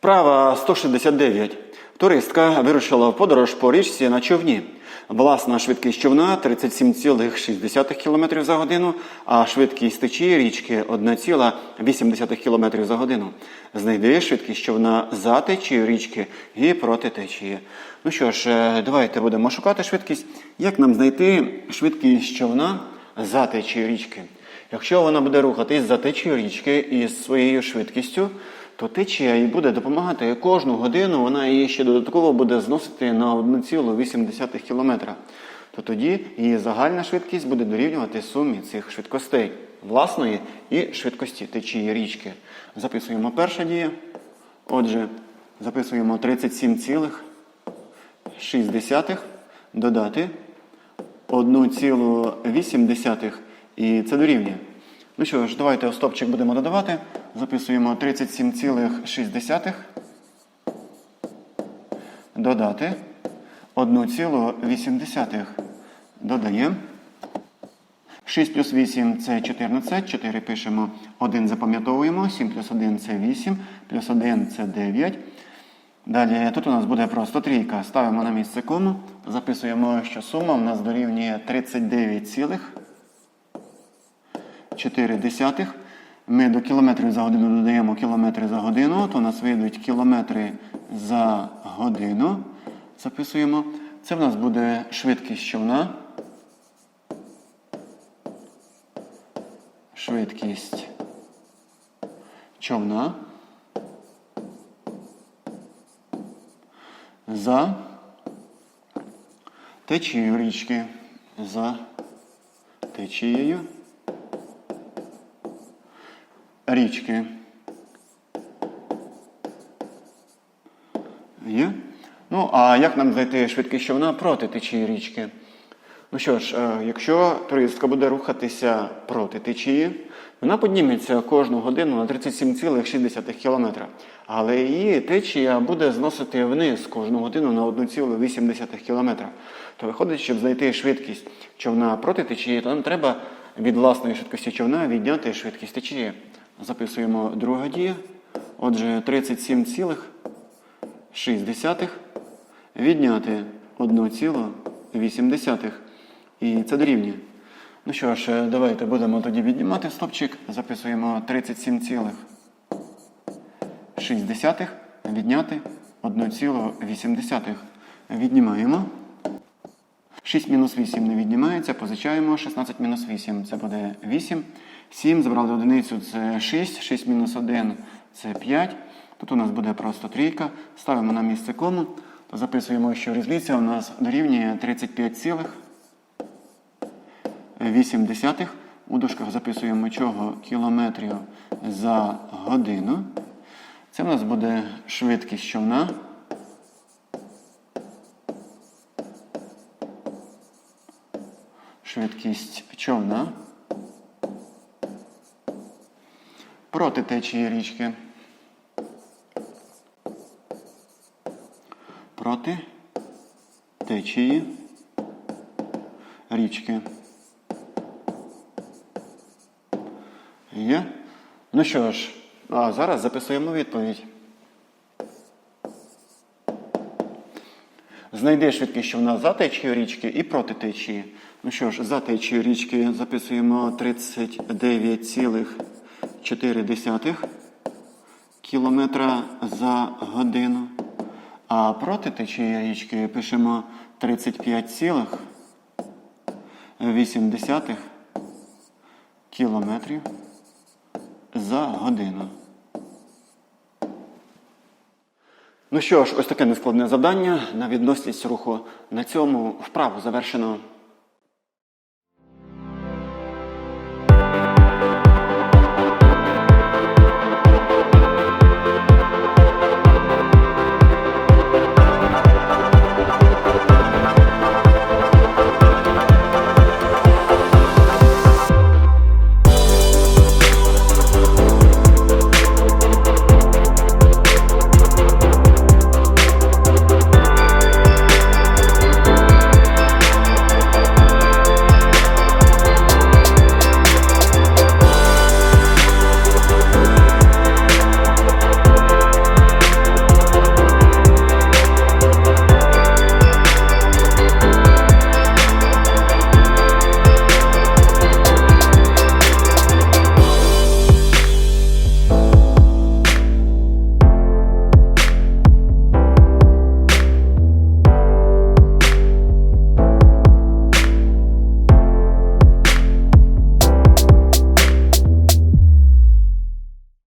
Вправа 169. Туристка вирушила в подорож по річці на човні. Власна швидкість човна 37,6 км за годину, а швидкість течії річки 1,8 км за годину. Знайди швидкість човна за течією річки і проти течії. Ну що ж, е, давайте будемо шукати швидкість. Як нам знайти швидкість човна за течією річки? Якщо вона буде рухатись за течією річки із своєю швидкістю, то течія їй буде допомагати кожну годину, вона її ще додатково буде зносити на 1,8 км. То тоді її загальна швидкість буде дорівнювати сумі цих швидкостей власної і швидкості течії річки. Записуємо перша дія. Отже, записуємо 37,6 додати 1,8 і це дорівнює. Ну що ж, давайте стопчик будемо додавати. Записуємо 37,6 додати 1,8 додаємо. 6 плюс 8 це 14, 4 пишемо, 1 запам'ятовуємо, 7 плюс 1 це 8, плюс 1 це 9. Далі тут у нас буде просто трійка. Ставимо на місце кому. Записуємо, що сума у нас дорівнює 39,4 десятих. Ми до кілометрів за годину додаємо кілометри за годину, то у нас вийдуть кілометри за годину. Записуємо. Це в нас буде швидкість човна. Швидкість човна. За течією річки. За течією річки. Є? Ну, а як нам знайти швидкість човна проти течії річки? Ну що ж, е, якщо туристка буде рухатися проти течії, вона підніметься кожну годину на 37,6 км. Але її течія буде зносити вниз кожну годину на 1,8 км. То виходить, щоб знайти швидкість човна проти течії, то нам треба від власної швидкості човна відняти швидкість течії. Записуємо друга дія. Отже, 37,6 відняти 1,8. І це дорівнює. Ну що ж, е, давайте будемо тоді віднімати стопчик. Записуємо 37,6 відняти 1,8. Віднімаємо. 6 мінус 8 не віднімається, позичаємо 16 мінус 8. Це буде 8. 7 забрали одиницю, це 6. 6 мінус 1 це 5. Тут у нас буде просто трійка. Ставимо на місце кому. Записуємо, що різниця у нас дорівнює 35,8. У дужках записуємо чого кілометрів за годину. Це в нас буде швидкість човна. Швидкість човна. Проти течії річки. Проти течії річки. Є? Ну що ж, а зараз записуємо відповідь. Знайди швидкість, нас за течією річки і проти течії. Ну що ж, за течією річки записуємо 39,4 кілометра за годину. А проти течії річки пишемо 35,8 кілометрів за годину. Ну що ж, ось таке нескладне завдання на відносність руху. На цьому вправу завершено.